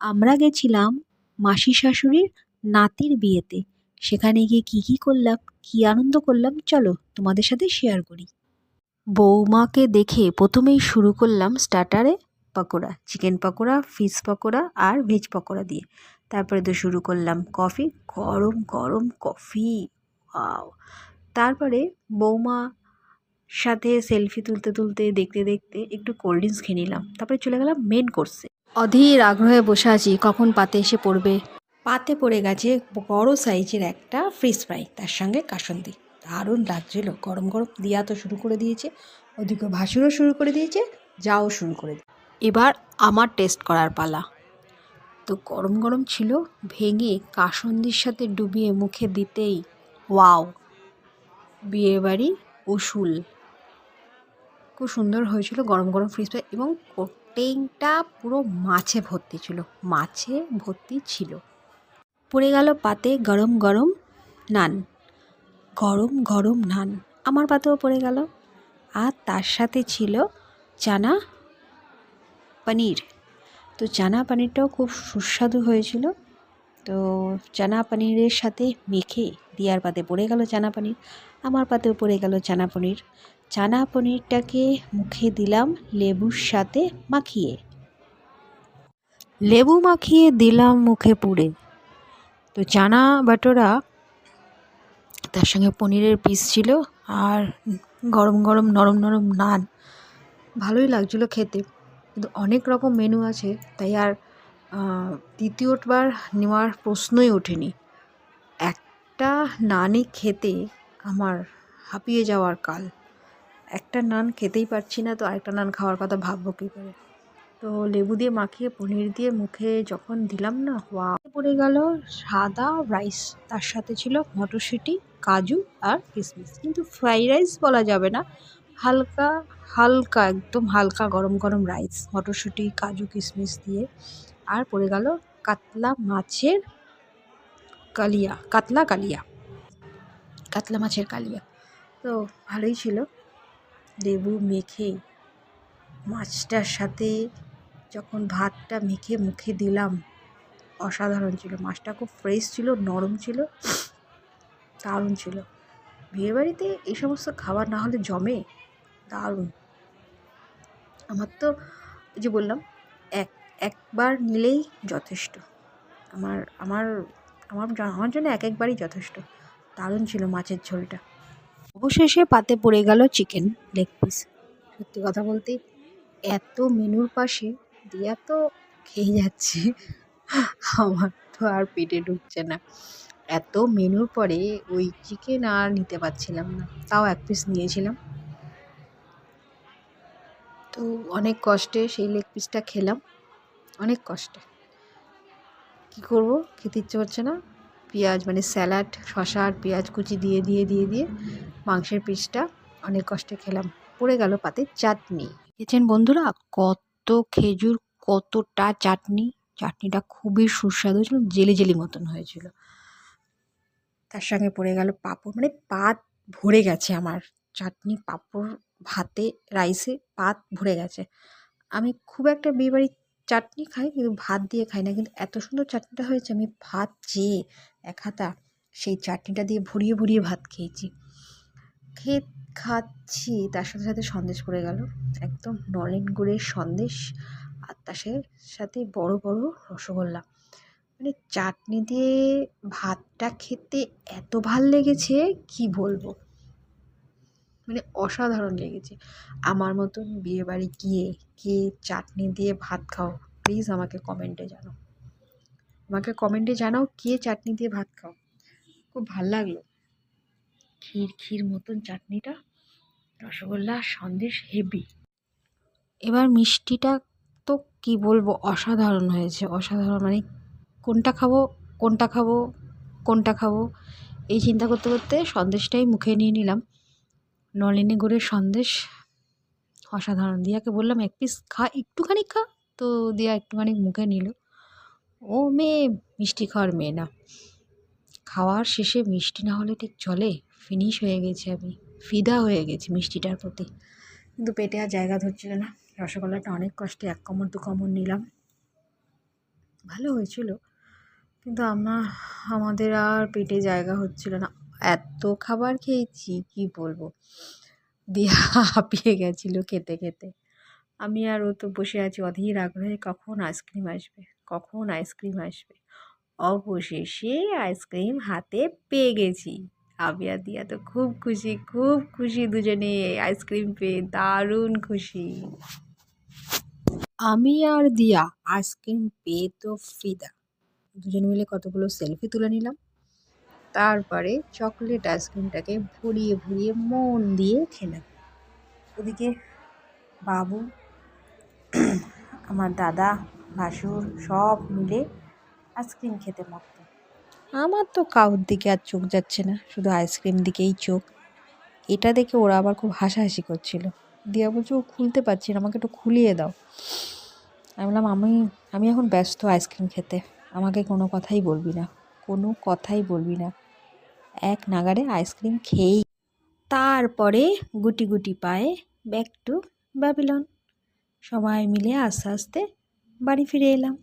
আমরা গেছিলাম মাসি শাশুড়ির নাতির বিয়েতে। সেখানে গিয়ে কী কী করলাম, কী আনন্দ করলাম, চলো তোমাদের সাথে শেয়ার করি। বৌমাকে দেখে প্রথমেই শুরু করলাম স্টার্টারে পকোড়া চিকেন পকোড়া ফিশ পকোড়া আর ভেজ পকোড়া দিয়ে। তারপরে তো শুরু করলাম কফি গরম গরম কফি ওয়াও তারপরে বৌমা সাথে সেলফি তুলতে তুলতে, দেখতে দেখতে একটু কোল্ড ড্রিঙ্কস খেয়ে নিলাম। তারপরে চলে গেলাম মেন কোর্সে অধীর আগ্রহে বসে আছি, কখন পাতে এসে পড়বে? পাতে পড়ে গেছে বড় সাইজের একটা ফ্রিজ ফ্রাই তার সঙ্গে কাসন্দি। দারুণ লাগছিল গরম গরম দিয়া তো শুরু করে দিয়েছে, ওদিকে ভাসুরও শুরু করে দিয়েছে, যাও শুরু করে দিয়ে এবার আমার টেস্ট করার পালা। তো গরম গরম ছিল, ভেঙে কাসন্দির সাথে ডুবিয়ে মুখে দিতেই, ওয়াও! বিয়েবাড়ি উসুল। খুব সুন্দর হয়েছিল গরম গরম ফ্রিজ ফ্রাই এবং কোটেংটা পুরো মাছে ভর্তি ছিল, মাছে ভর্তি ছিল। পড়ে গেল পাতে গরম গরম নান, গরম গরম নান, আমার পাতেও পড়ে গেল। আর তার সাথে ছিল চানা পনির। তো চানা পানিরটাও খুব সুস্বাদু হয়েছিল। তো চানা পনিরের সাথে মেখে দিয়ার পাতে পড়ে গেল চানা পানির। আমার পাতেও পড়ে গেল চানা পনির। চানা পনিরটাকে মুখে দিলাম লেবুর সাথে মাখিয়ে। লেবু মাখিয়ে দিলাম মুখে পুড়ে। তো চানা বাটোরা তার সঙ্গে পনিরের পিস ছিল আর গরম গরম নরম নরম নান। ভালোই লাগছিল খেতে। কিন্তু অনেক রকম মেনু আছে, তাই আর দ্বিতীয়বার নেওয়ার প্রশ্নই ওঠেনি। একটা নানই খেতে আমার হাঁপিয়ে যাওয়ার কাল। একটা নান খেতেই পারছি না, তো আরেকটা নান খাওয়ার কথা ভাববো কী করে? তো লেবু দিয়ে মাখিয়ে, পনির দিয়ে মুখে যখন দিলাম না ওয়া পড়ে গেল সাদা রাইস, তার সাথে ছিল মটরশুঁটি, কাজু আর কিশমিশ কিন্তু ফ্রাই রাইস বলা যাবে না, হালকা হালকা, একদম হালকা গরম গরম রাইস, মটরশুঁটি, কাজু কিশমিশ দিয়ে। আর পড়ে গেল কাতলা মাছের কালিয়া, কাতলা কালিয়া। কাতলা মাছের কালিয়া। তো ভালোই ছিল। লেবু মেখে মাছটার সাথে যখন ভাতটা মেখে মুখে দিলাম, অসাধারণ ছিল। মাছটা খুব ফ্রেশ ছিল, নরম ছিল, দারুণ ছিল। বিয়েবাড়িতে এই সমস্ত খাবার না হলে জমে? দারুণ। আমার তো যে বললাম একবার নিলেই যথেষ্ট। আমার আমার আমার আমার জন্য এক একবারই যথেষ্ট। দারুণ ছিল মাছের ঝোলটা। অবশেষে পাতে পড়ে গেল চিকেন লেগ পিস সত্যি কথা বলতে, এত মেনুর পাশে দিয়া তো খেয়ে যাচ্ছে। আমার তো আর পেটে ঢুকছে না। এত মেনুর পরে ওই চিকেন আর নিতে পারছিলাম না। তাও এক পিস নিয়েছিলাম। তো অনেক কষ্টে সেই লেগ পিসটা খেলাম। অনেক কষ্টে। কী করব? খেতে ইচ্ছে করছে না। পেঁয়াজ মানে স্যালাড শশা আর পেঁয়াজ কুচি দিয়ে দিয়ে দিয়ে দিয়ে মাংসের পিসটা অনেক কষ্টে খেলাম। পড়ে গেল পাতে চাটনি। দেখেছেন বন্ধুরা, কত খেজুর, কতটা চাটনি। চাটনিটা খুবই সুস্বাদু ছিল, জেলি জেলি মতন হয়েছিল। তার সঙ্গে পড়ে গেল পাঁপড়। মানে পাত ভরে গেছে আমার। চাটনি, পাঁপড়, ভাতে, রাইসে পাত ভরে গেছে। আমি খুব একটা বিয়েবাড়ির চাটনি খাই, কিন্তু ভাত দিয়ে খাই না। কিন্তু এত সুন্দর চাটনিটা হয়েছে, আমি ভাত চেয়ে এক হাতা সেই চাটনিটা দিয়ে ভরিয়ে ভরিয়ে ভাত খেয়েছি। খেয়ে খাচ্ছি, তার সাথে সাথে সন্দেশ পড়ে গেল। একদম নলেন গুড়ের সন্দেশ আর তার সাথে বড় বড় রসগোল্লা। মানে চাটনি দিয়ে ভাতটা খেতে এত ভালো লেগেছে, কি বলব? মানে অসাধারণ লেগেছে। আমার মতন বিয়েবাড়ি গিয়ে কে চাটনি দিয়ে ভাত খাও প্লিজ আমাকে কমেন্টে জানাও। আমাকে কমেন্টে জানাও কে চাটনি দিয়ে ভাত খাও। খুব ভালো লাগল। ক্ষীর ক্ষীর মতন চাটনিটা। রসগোল্লা, সন্দেশ হেভি এবার মিষ্টিটা তো কি বলব, অসাধারণ হয়েছে। অসাধারণ মানে কোনটা খাব কোনটা খাব কোনটা খাব, এই চিন্তা করতে করতে সন্দেশটাই মুখে নিয়ে নিলাম। নলিনী গুড়ের সন্দেশ অসাধারণ। দিয়াকে বললাম, এক পিস খা, একটুখানি খা। তো দিয়া একটুখানি মুখে নিল। ও মেয়ে, মিষ্টি খাওয়ার মেয়ে না। খাওয়ার শেষে মিষ্টি না হলে ঠিক চলে? ফিনিশ হয়ে গেছি আমি। ফিদা হয়ে গেছি মিষ্টিটার প্রতি। কিন্তু পেটে আর জায়গা ধরছিল না। রসগোল্লাটা অনেক কষ্টে এক কামড় দু কামড় নিলাম। ভালো হয়েছিল। কিন্তু আমরা আমাদের আর পেটে জায়গা হচ্ছিল না। এত খাবার খেয়েছি, কি বলব? দিয়ে হাঁপিয়ে গেছিল খেতে খেতে। আমি আর ও তো বসে আছি অধীর আগ্রহে, কখন আইসক্রিম আসবে? কখন আইসক্রিম আসবে? অবশেষে আইসক্রিম হাতে পেয়ে গেছি। আর দিয়া তো খুব খুশি খুব খুশি দুজনে আইসক্রিম পেয়ে, দারুণ খুশি। আমি আর দিয়া আইসক্রিম পেয়ে তো ফিদা। দুজন মিলে কতগুলো সেলফি তুলে নিলাম। তারপরে চকলেট আইসক্রিমটাকে ভরিয়ে ভরিয়ে মন দিয়ে খেলাম। ওদিকে বাবু, আমার দাদা, ভাসুর সব মিলে আইসক্রিম খেতে মতো আমার তো কাউর দিকে আর চোখ যাচ্ছে না, শুধু আইসক্রিম দিকেই চোখ। এটা দেখে ওরা আবার খুব হাসাহাসি করছিল। দিয়া বলছে, ও খুলতে পারছি না, আমাকে একটু খুলিয়ে দাও। আমি বললাম, আমি আমি এখন ব্যস্ত আইসক্রিম খেতে, আমাকে কোনো কথাই বলবি না, কোনো কথাই বলবি না। এক নাগারে আইসক্রিম খেয়েই তারপরে গুটি গুটি পায়ে ব্যাক টু ব্যাবিলন সবাই মিলে আস্তে আস্তে বাড়ি ফিরে এলাম।